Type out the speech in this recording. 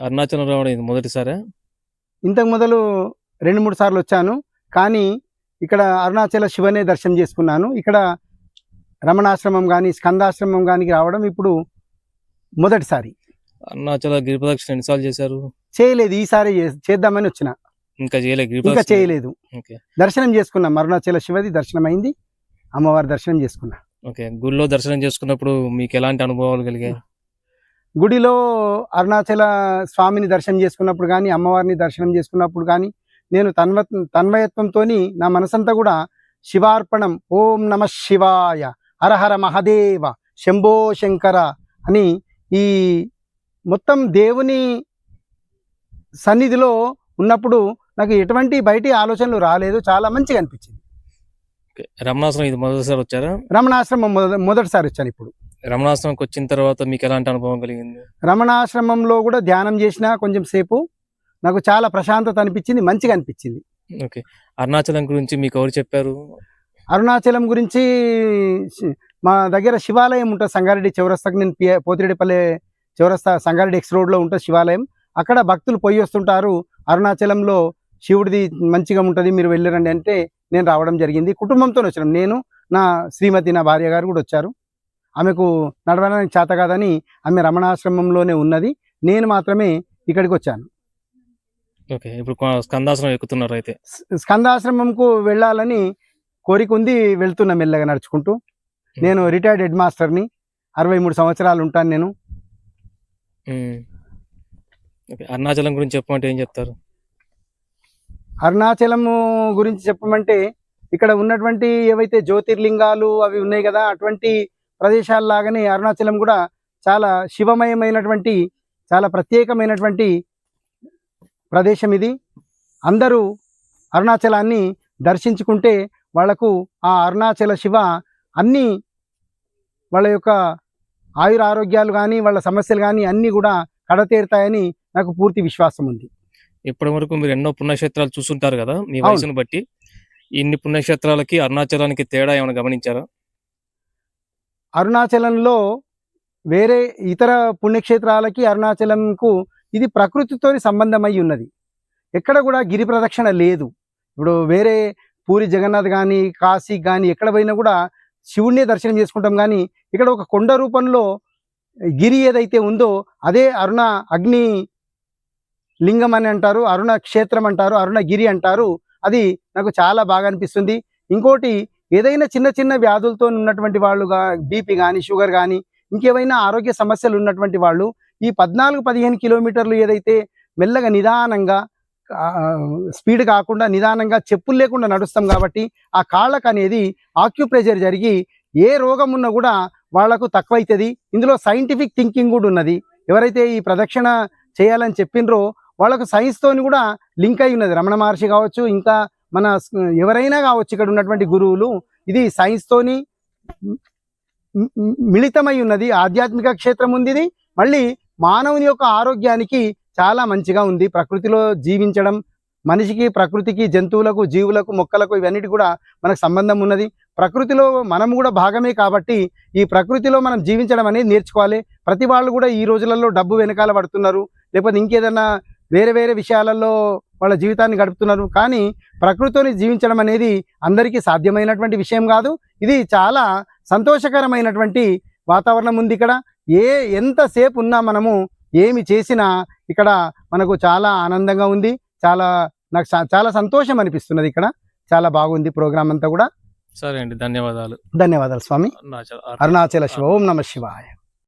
అరుణాచలం రావడం ఇది మొదటిసారా? ఇంతకు మొదలు రెండు మూడు సార్లు వచ్చాను. కానీ ఇక్కడ అరుణాచల శివనే దర్శనం చేసుకున్నాను. ఇక్కడ రమణాశ్రమం కానీ స్కందాశ్రమం కానీ రావడం ఇప్పుడు మొదటిసారి. అరుణాచల గిరి ప్రదక్షిణ ఎన్నిసార్లు చేశారు? చేయలేదు. ఈసారి చేద్దామని వచ్చిన. ఇంకా చేయలేదు ఇంకా చేయలేదు. దర్శనం చేసుకున్నాం. అరుణాచల శివది దర్శనం అయింది అమ్మవారి దర్శనం చేసుకున్నా. ఓకే. గుడిలో దర్శనం చేసుకున్నప్పుడు మీకు ఎలాంటి అనుభవాలు కలిగాయి? గుడిలో అరుణాచల స్వామిని దర్శనం చేసుకున్నప్పుడు కానీ అమ్మవారిని దర్శనం చేసుకున్నప్పుడు కానీ నేను తన్వ తన్మయత్వంతో నా మనసంతా కూడా శివార్పణం ఓం నమ శివాయ హరహర మహదేవ శంభో శంకర అని ఈ మొత్తం దేవుని సన్నిధిలో ఉన్నప్పుడు నాకు ఎటువంటి బయటి ఆలోచనలు రాలేదు చాలా మంచిగా అనిపించింది. రమణాశ్రమం ఇది మొదటిసారి వచ్చారా? రమణాశ్రమం మొద మొదటిసారి వచ్చాను ఇప్పుడు. రమణాశ్రమంకి వచ్చిన తర్వాత మీకు ఎలాంటి అనుభవం కలిగింది? రమణాశ్రమంలో కూడా ధ్యానం చేసిన కొంచెం సేపు నాకు చాలా ప్రశాంతత అనిపించింది మంచిగా అనిపించింది. ఓకే. అరుణాచలం గురించి మీకు ఎవరు చెప్పారు? అరుణాచలం గురించి మా దగ్గర శివాలయం ఉంటుంది సంగారెడ్డి చౌరస్తాకి. నేను పి పోతిరెడ్డిపల్లె చౌరస్తా సంగారెడ్డి ఎక్స్ రోడ్లో ఉంటుంది శివాలయం. అక్కడ భక్తులు పోయి వస్తుంటారు అరుణాచలంలో శివుడిది మంచిగా ఉంటుంది మీరు వెళ్ళరండి అంటే నేను రావడం జరిగింది. కుటుంబంతో వచ్చినాం. నేను నా శ్రీమతి నా భార్య గారు కూడా వచ్చారు. ఆమెకు నడవడానికి చేత కాదని ఆమె రమణాశ్రమంలోనే ఉన్నది. నేను మాత్రమే ఇక్కడికి వచ్చాను. ఓకే ఇప్పుడు స్కందాశ్రమం ఎక్కుతున్నారు అయితే. స్క- స్కందాశ్రమంకు వెళ్ళాలని కోరిక ఉంది. వెళ్తున్నా మెల్లగా నడుచుకుంటూ. నేను రిటైర్డ్ హెడ్ మాస్టర్ని. అరవై మూడు సంవత్సరాలు ఉంటాను నేను. అరుణాచలం గురించి చెప్పమంటే ఏం చెప్తారు? అరుణాచలము గురించి చెప్పమంటే ఇక్కడ ఉన్నటువంటి ఏవైతే జ్యోతిర్లింగాలు అవి ఉన్నాయి కదా అటువంటి ప్రదేశాల్లాగానే అరుణాచలం కూడా చాలా శివమయమైనటువంటి చాలా ప్రత్యేకమైనటువంటి ప్రదేశం ఇది. అందరూ అరుణాచలాన్ని దర్శించుకుంటే వాళ్ళకు ఆ అరుణాచల శివ అన్ని వాళ్ళ యొక్క ఆయుర ఆరోగ్యాలు కానీ వాళ్ళ సమస్యలు కానీ అన్నీ కూడా కడతేరుతాయని నాకు పూర్తి విశ్వాసం ఉంది. ఇప్పటి వరకు మీరు ఎన్నో పుణ్యక్షేత్రాలు చూస్తుంటారు కదా మీ. వయసును బట్టి. ఇన్ని పుణ్యక్షేత్రాలకి అరుణాచలానికి తేడా ఏమైనా గమనించారా? అరుణాచలంలో వేరే ఇతర పుణ్యక్షేత్రాలకి అరుణాచలంకు ఇది ప్రకృతితో సంబంధమై ఉన్నది. ఎక్కడ కూడా గిరి ప్రదక్షిణ లేదు. ఇప్పుడు వేరే పూరి జగన్నాథ్ కానీ కాశీ కానీ ఎక్కడ పోయినా కూడా శివుణ్ణే దర్శనం చేసుకుంటాం కానీ ఇక్కడ ఒక కొండ రూపంలో గిరి ఏదైతే ఉందో అదే అరుణ అగ్ని లింగం అని అంటారు అరుణ క్షేత్రం అంటారు అరుణగిరి అంటారు. అది నాకు చాలా బాగా అనిపిస్తుంది. ఇంకోటి ఏదైనా చిన్న చిన్న వ్యాధులతో ఉన్నటువంటి వాళ్ళు బీపీ కానీ షుగర్ కానీ ఇంకేమైనా ఆరోగ్య సమస్యలు ఉన్నటువంటి వాళ్ళు ఈ పద్నాలుగు పదిహేను కిలోమీటర్లు ఏదైతే మెల్లగా నిదానంగా స్పీడ్ కాకుండా నిదానంగా చెప్పులు లేకుండా నడుస్తాం కాబట్టి ఆ కాళ్ళకు అనేది ఆక్యుప్రెజర్ జరిగి ఏ రోగం ఉన్నా కూడా వాళ్ళకు తక్కువైతుంది. ఇందులో సైంటిఫిక్ థింకింగ్ కూడా ఉన్నది. ఎవరైతే ఈ ప్రదక్షిణ చేయాలని చెప్పినరో వాళ్ళకు సైన్స్తోని కూడా లింక్ అయి ఉన్నది. రమణ మహర్షి కావచ్చు ఇంకా మన ఎవరైనా కావచ్చు ఇక్కడ ఉన్నటువంటి గురువులు ఇది సైన్స్ తోని మిళితమై ఉన్నది. ఆధ్యాత్మిక క్షేత్రం ఉంది ఇది. మళ్ళీ మానవుని యొక్క ఆరోగ్యానికి చాలా మంచిగా ఉంది. ప్రకృతిలో జీవించడం మనిషికి ప్రకృతికి జంతువులకు జీవులకు మొక్కలకు ఇవన్నిటి కూడా మనకు సంబంధం ఉన్నది. ప్రకృతిలో మనం కూడా భాగమే కాబట్టి ఈ ప్రకృతిలో మనం జీవించడం అనేది నేర్చుకోవాలి. ప్రతి వాళ్ళు కూడా ఈ రోజులలో డబ్బు వెనకాల పడుతున్నారు. లేకపోతే ఇంకేదన్నా వేరే వేరే విషయాలలో వాళ్ళ జీవితాన్ని గడుపుతున్నారు. కానీ ప్రకృతిని జీవించడం అనేది అందరికీ సాధ్యమైనటువంటి విషయం కాదు. ఇది చాలా సంతోషకరమైనటువంటి వాతావరణం ఉంది ఇక్కడ. ఏ ఎంతసేపు ఉన్నా మనము ఏమి చేసినా ఇక్కడ మనకు చాలా ఆనందంగా ఉంది. చాలా నాకు చాలా సంతోషం అనిపిస్తున్నది ఇక్కడ. చాలా బాగుంది ప్రోగ్రామ్ అంతా కూడా. సరే అండి ధన్యవాదాలు. ధన్యవాదాలు స్వామి. అరుణాచల శివ. ఓం నమ శివాయ.